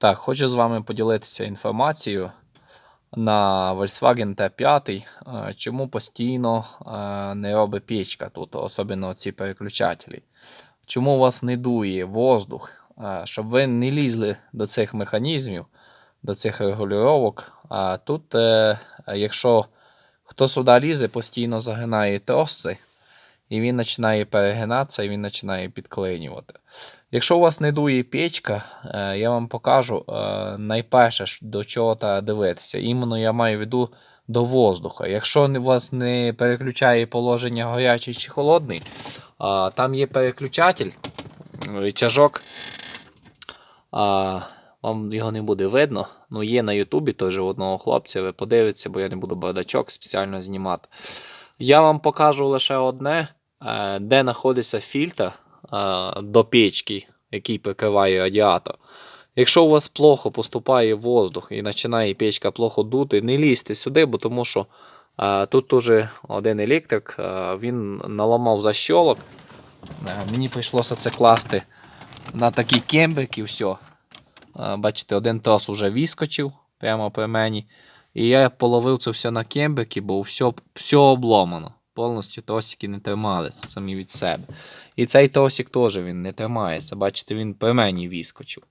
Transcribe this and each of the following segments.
Так, хочу з вами поділитися інформацією на Volkswagen T5, е, чому постійно е, не робить печка тут, особливо ці переключателі. Чому у вас не дує воздух, Е, щоб ви не лізли до цих механізмів, до цих регулювання. А тут, якщо хто сюди лізе, постійно загинає троси, і він починає перегинатися, і він починає підклинювати. Якщо у вас не дує печка, е, я вам покажу е, найперше, до чого треба дивитися. Іменно я маю в виду до воздуха. Якщо у вас не переключає положення гарячий чи холодний, там є переключатель, рычажок. А, вам його не буде видно. Ну, є на Ютубі теж одного хлопця, ви подивитеся, бо я не буду бардачок спеціально знімати. Я вам покажу лише одне, е, де знаходиться фільтр е, до печки, який прикриває радіатор. Якщо у вас плохо поступає воздух і починає печка плохо дути, не лізьте сюди, бо тому що е, тут уже один електрик, е, він наламав защолок. Е, Мені прийшлося це класти на такі кембрики, все. Е, Бачите, один трос вже вискочив прямо при мені. І я половив це все на кембрики, бо все, все обломано. Повністю тросики не трималися самі від себе. І цей тросик теж він не тримається. Бачите, він при мені вискочив.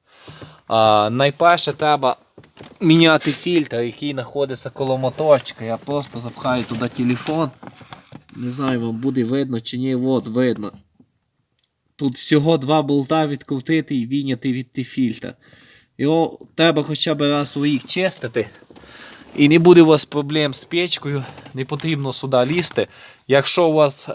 А, найперше треба міняти фільтр, який знаходиться коло моторчика. Я просто запхаю туди телефон. Не знаю, вам буде видно чи ні, от видно. Тут всього два болта відкрутити і війняти від фільтра. Його треба хоча б раз у рік чистити. І не буде у вас проблем з печкою, не потрібно сюди лізти. Якщо у вас е,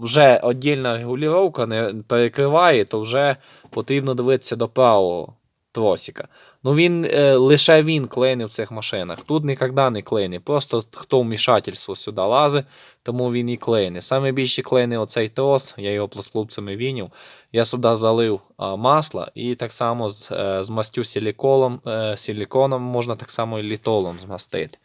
вже віддільна регулювання не перекриває, то вже потрібно дивитися до правого тросика. Ну він е, лише він клеїне в цих машинах. Тут ніколи не клейне. Просто хто вмішательство сюди лазить, тому він і клейне. Саме більше клейне оцей трос, я його плоскопцями вінів. Я сюди залив е, масло і так само з, е, змастю силіконом, е, силіконом можна так само і літолом змастити.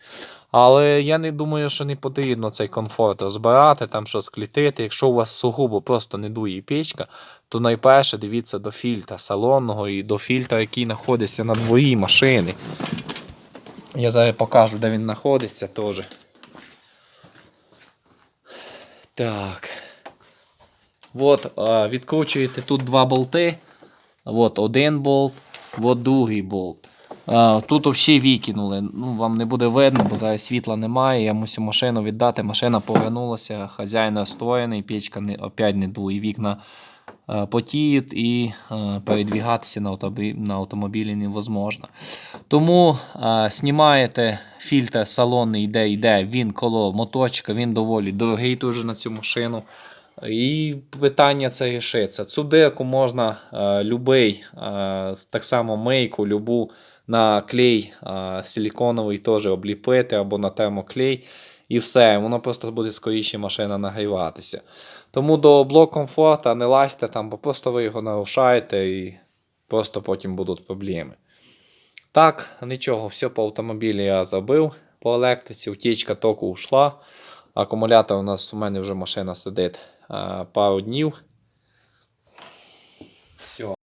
Але я не думаю, що не потрібно цей комфорт розбирати, там щось клітити. Якщо у вас сугубо просто не дує печка, то найперше дивіться до фільтра салонного і до фільтра, який знаходиться на дворі машини. Я зараз покажу, де він знаходиться теж. Так. От, відкручуєте тут два болти. От один болт, от другий болт. А, тут взагалі викинули. Ну, вам не буде видно, бо зараз світла немає. Я мусив машину віддати. Машина повернулася, хазяїн розстроєний, печка не, опять не дує. Вікна е, потіють і е, передвігатися на, автобі, на автомобілі невозможно. Тому е, знімаєте фільтр салонний, де йде, він коло моточка, він доволі дорогий дуже на цю машину. І питання це рішиться. Цю деку можна е, любий, е, так само мейку, любу на клей е, силіконовий теж обліпити або на термоклей. І все, воно просто буде скоріше машина нагріватися. Тому до блок комфорту не лазьте там, бо просто ви його нарушаєте і просто потім будуть проблеми. Так, нічого, все по автомобілі я забив. По електриці, утічка току ушла. Акумулятор у нас у мене вже машина сидить пару днів. Все.